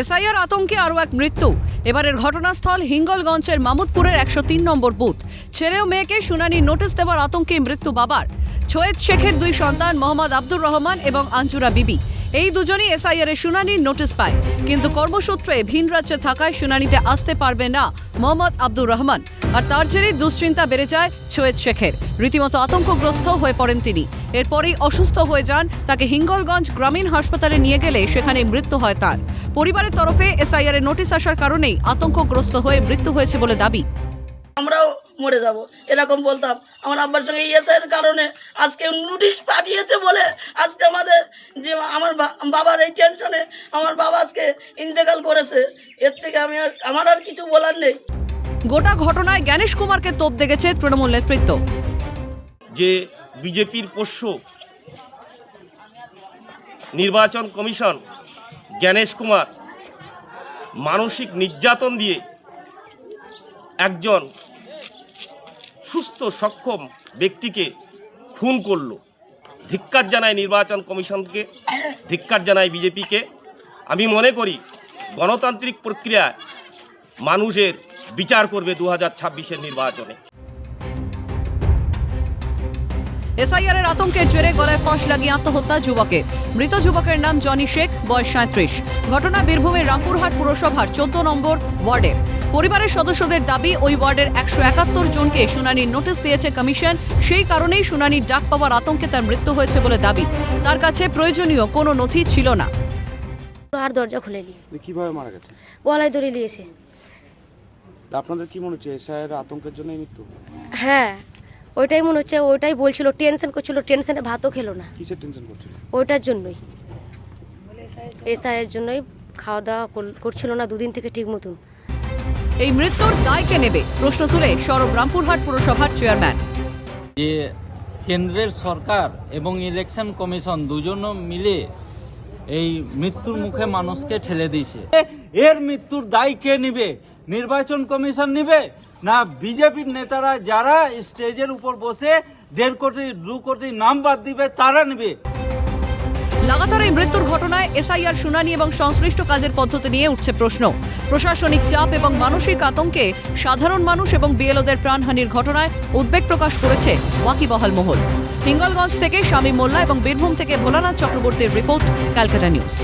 SIR আতঙ্কে আরও এক মৃত্যু। এবারের ঘটনাস্থল হিঙ্গলগঞ্জের মামুদপুরের একশো তিন নম্বর বুথ। ছেলে ও মেয়েকে শুনানি নোটিশ দেওয়ার আতঙ্কে মৃত্যু বাবার। ছয়েদ শেখের দুই সন্তান মোহাম্মদ আব্দুর রহমান এবং আঞ্জুরা বিবি। এই দুজনই এসআইআর এর শুনানির নোটিশ পায়। কিন্তু কর্মসূত্রে ভিন রাজ্যে থাকায় শুনানিতে আসতে পারবে না মোহাম্মদ আব্দুর রহমান। আর তার জেরেই দুশ্চিন্তা বেড়ে যায় ছয়েদ শেখের। রীতিমতো আতঙ্কগ্রস্ত হয়ে পড়েন তিনি। এরপরেই অসুস্থ হয়ে যান তাকে হিঙ্গলগঞ্জ গ্রামীণ হাসপাতালে নিয়ে গেলে সেখানে মৃত্যু হয় তার। পরিবারের তরফে এসআইআর এর নোটিশ আসার কারণেই আতঙ্কগ্রস্ত হয়ে মৃত্যু হয়েছে বলে দাবি। আমরাও মরে যাব, এরকম বলতাম। আমার আব্বার সঙ্গে ইয়েছের কারণে আজকে নোটিশ পাঠিয়েছে বলে আজকে আমাদের যে আমার বাবার এই টেনশনে আমার বাবা আজকে ইন্তেকাল করেছে। এর থেকে আমি আর আমার আর কিছু বলার নেই। গোটা ঘটনায় জ্ঞানেশ কুমারকে তোপ দেখেছে তৃণমূল নেতৃত্ব। যে বিজেপির পোষ্য নির্বাচন কমিশন জ্ঞানেশ কুমার মানসিক নির্যাতন দিয়ে একজন সুস্থ, সক্ষম ব্যক্তিকে খুন করল। ধিক্কার জানায় নির্বাচন কমিশনকে, ধিক্কার জানায় বিজেপিকে। আমি মনে করি গণতান্ত্রিক প্রক্রিয়ায় মানুষের বিচার করবে দু হাজার ছাব্বিশের নির্বাচনে। এসআইআর এর আতঙ্কের জেরে গলায় ফস লাগিয়ে আত্মহত্যা যুবকের। মৃত যুবকের নাম জনি শেখ বয়স সাঁত্রিশ। ঘটনা বীরভূমের রামপুরহাট পুরসভার চোদ্দ নম্বর ওয়ার্ডের পরিবারের সদস্যদের দাবি ওই ওয়ার্ডের একশো একাত্তর জনকে শুনানির নোটিশ দিয়েছে কমিশন। সেই কারণেই শুনানির ডাক পাওয়ার আতঙ্কে তার মৃত্যু হয়েছে বলে দাবি। তার কাছে প্রয়োজনীয় কোনো নথি ছিল না। আর দরজা খুলেনি। দিয়ে কীভাবে মারা গেছে? গলায় দড়ি নিয়েছে তা আপনাদের কি মনে হচ্ছে এসআইয়ের আতঙ্কের জন্য মৃত্যু? হ্যাঁ ওইটাই মনে হচ্ছে ওইটাই বলছিল টেনশন করছিল টেনশনে ভাতও খেলো না। কিসের টেনশন করছিল? ওইটার জন্যই। এসআইয়ের জন্যই খাওয়া দাওয়া কর- করছিল না দুদিন থেকে ঠিক মতন। এই মৃত্যুর দায় কে নেবে? প্রশ্ন তুলে সরব রামপুরহাট পুরসভার চেয়ারম্যান। যে কেন্দ্রের সরকার এবং ইলেকশন কমিশন দুজন মিলে এই মৃত্যুর মুখে মানুষকে ঠেলে দিয়েছে। এর মৃত্যুর দায় কে নিবে? নির্বাচন কমিশন নিবে, না বিজেপির নেতারা যারা স্টেজের উপর বসে দেড় কোটি, দু কোটি নাম বাদ দিবে, তারা নিবে। লাগাতার এই মৃত্যুর ঘটনায় এসআইআর শুনানি এবং সংশ্লিষ্ট কাজের পদ্ধতি নিয়ে উঠছে প্রশ্ন। প্রশাসনিক চাপ এবং মানসিক আতঙ্কে সাধারণ মানুষ এবং বিএলওদের প্রাণহানির ঘটনায় উদ্বেগ প্রকাশ করেছে ওয়াকিবহাল মহল। হিঙ্গলগঞ্জ থেকে স্বামী মোল্লা এবং বীরভূম থেকে ভোলানাথ চক্রবর্তীর রিপোর্ট, ক্যালকাটা নিউজ।